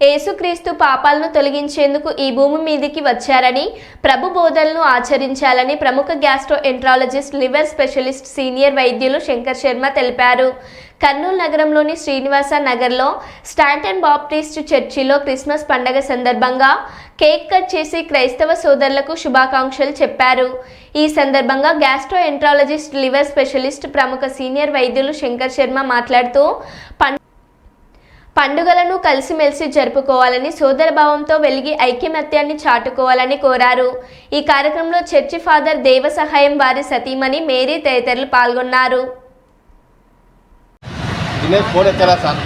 యేసుక్రీస్తు పాపాలను తొలగించేందుకు ఈ భూమి మీదికి వచ్చారని ప్రభు బోధనలు ఆచరించాలని ప్రముఖ gastroenterologist liver specialist senior వైద్యులు శంకర్ శర్మ తెలిపారు. కర్నూలు నగరంలోని శ్రీనివాస నగర్లో స్టాంటన్ బాప్టిస్ట్ చర్చిలో క్రిస్మస్ పండగ సందర్భంగా కేక్ కట్ చేసి క్రైస్తవ సోదరులకు శుభాకాంక్షలు చెప్పారు. ఈ సందర్భంగా గ్యాస్ట్రో ఎంట్రాలజిస్ట్ లివర్ స్పెషలిస్ట్ ప్రముఖ సీనియర్ వైద్యులు శంకర్ శర్మ మాట్లాడుతూ పండుగలను కలిసిమెలిసి జరుపుకోవాలని సోదరభావంతో వెలిగి ఐక్యమత్యాన్ని చాటుకోవాలని కోరారు. ఈ కార్యక్రమంలో చర్చి ఫాదర్ దేవ సహాయం వారి సతీమణి మేరీ తదితరులు పాల్గొన్నారు. మేము సార్.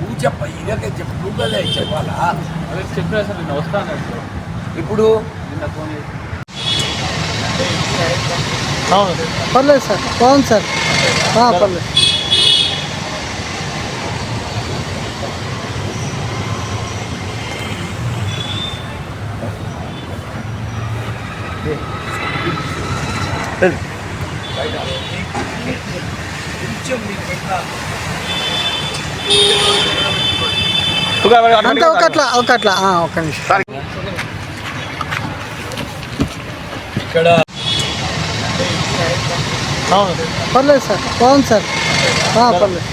నువ్వు చెప్ప ఇదే చెప్పు. నువ్వు చెప్పాలా? చెప్పినా సార్ నేను వస్తాను ఇప్పుడు నిన్న ఫోన్ చేసి పర్లేదు సార్. బాగుంది సార్. పర్లేదు. ఒకట్లా ఒకట్లా. ఆ, ఒక్క నిమిషం. ఇక్కడ పర్లేదు సార్. బాగుంది సార్. పర్లేదు.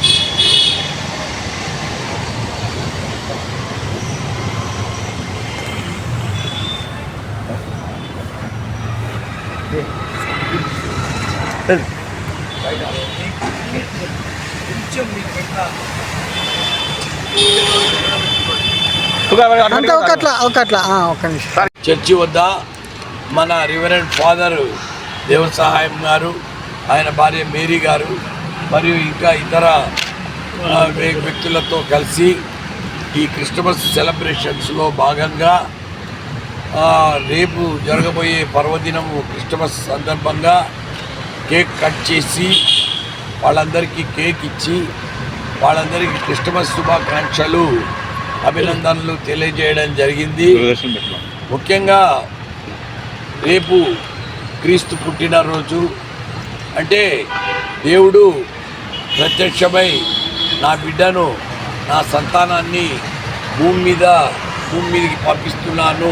చర్చి వద్ద మన రివరెంట్ ఫాదర్ దేవసహాయం గారు ఆయన భార్య మేరీ గారు మరియు ఇంకా ఇతర వ్యక్తులతో కలిసి ఈ క్రిస్టమస్ సెలబ్రేషన్స్లో భాగంగా రేపు జరగబోయే పర్వదినము క్రిస్టమస్ సందర్భంగా కేక్ కట్ చేసి వాళ్ళందరికీ కేక్ ఇచ్చి వాళ్ళందరికీ క్రిస్టమస్ శుభాకాంక్షలు అభినందనలు తెలియజేయడం జరిగింది. ముఖ్యంగా రేపు క్రీస్తు పుట్టినరోజు. అంటే దేవుడు ప్రత్యక్షమై నా బిడ్డను నా సంతానాన్ని భూమి మీద భూమి మీదకి పంపిస్తున్నాను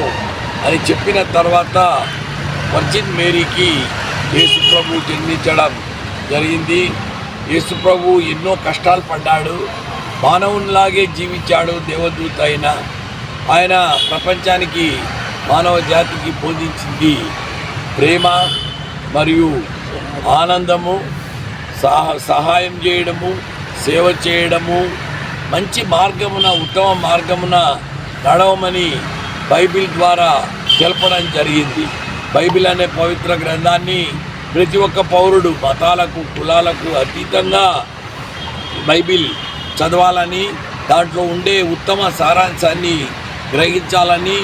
అని చెప్పిన తర్వాత వర్జిన్ మేరీకి యేసుప్రభు జన్మించడం జరిగింది. యేసుప్రభు ఎన్నో కష్టాలు పడ్డాడు. మానవునిలాగే జీవించాడు దేవదూత అయిన. ఆయన ప్రపంచానికి మానవ జాతికి బోధించింది ప్రేమ మరియు ఆనందము సహ సహాయం చేయడము సేవ చేయడము మంచి మార్గమున ఉత్తమ మార్గమున నడవమని బైబిల్ ద్వారా తెలపడం జరిగింది. బైబిల్ అనే పవిత్ర గ్రంథాన్ని ప్రతి ఒక్క పౌరుడు మతాలకు కులాలకు అతీతంగా బైబిల్ చదవాలని దాంట్లో ఉండే ఉత్తమ సారాంశాన్ని గ్రహించాలని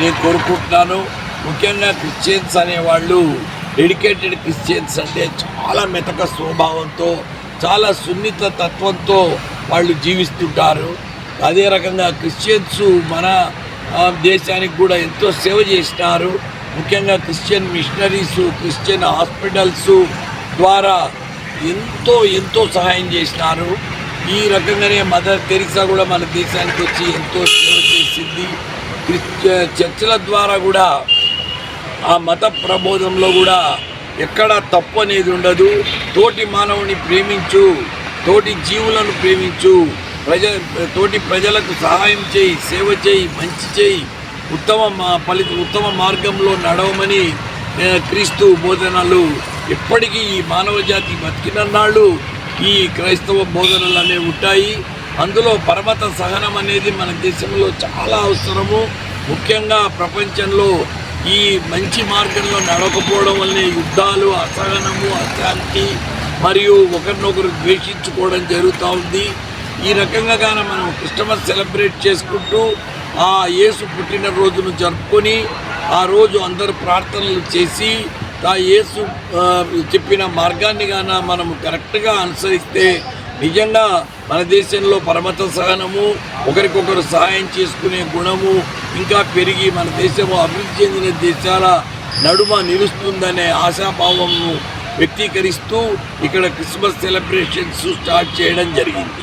నేను కోరుకుంటున్నాను. ముఖ్యంగా క్రిస్టియన్స్ అనేవాళ్ళు డెడికేటెడ్ క్రిస్టియన్స్ అంటే చాలా మెతక స్వభావంతో చాలా సున్నిత తత్వంతో వాళ్ళు జీవిస్తుంటారు. అదే రకంగా క్రిస్టియన్స్ మన దేశానికి కూడా ఎంతో సేవ చేసినారు. ముఖ్యంగా క్రిస్టియన్ మిషనరీస్ క్రిస్టియన్ హాస్పిటల్స్ ద్వారా ఎంతో ఎంతో సహాయం చేసినారు. ఈ రకంగానే మదర్ తెరిసా కూడా మన దేశానికి వచ్చి ఎంతో సేవ చేసింది. చర్చల ద్వారా కూడా ఆ మత ప్రబోధంలో కూడా ఎక్కడ తప్పు అనేది ఉండదు. తోటి మానవుని ప్రేమించు తోటి జీవులను ప్రేమించు ప్రజ తోటి ప్రజలకు సహాయం చేయి సేవ చేయి మంచి చేయి ఉత్తమ మా ఫలిత ఉత్తమ మార్గంలో నడవమని క్రీస్తు బోధనలు ఎప్పటికీ ఈ మానవ జాతి బతికినన్నాళ్ళు ఈ క్రైస్తవ బోధనలు అనేవి ఉంటాయి. అందులో పర్వత సహనం అనేది మన దేశంలో చాలా అవసరము. ముఖ్యంగా ప్రపంచంలో ఈ మంచి మార్గంలో నడవకపోవడం వల్లే యుద్ధాలు అసహనము అశాంతి మరియు ఒకరినొకరు ద్వేషించుకోవడం జరుగుతూ ఉంది. ఈ రకంగా మనం క్రిస్టమస్ సెలబ్రేట్ చేసుకుంటూ ఆ యేసు పుట్టినరోజును జరుపుకొని ఆ రోజు అందరూ ప్రార్థనలు చేసి ఆ యేసు చెప్పిన మార్గాన్ని గాన మనం కరెక్ట్గా అనుసరిస్తే నిజంగా మన దేశంలో పరమత సహనము ఒకరికొకరు సహాయం చేసుకునే గుణము ఇంకా పెరిగి మన దేశము అభివృద్ధి చెందిన దేశాల నడుమ నిలుస్తుందనే ఆశాభావంను వ్యక్తీకరిస్తూ ఇక్కడ క్రిస్మస్ సెలబ్రేషన్స్ స్టార్ట్ చేయడం జరిగింది.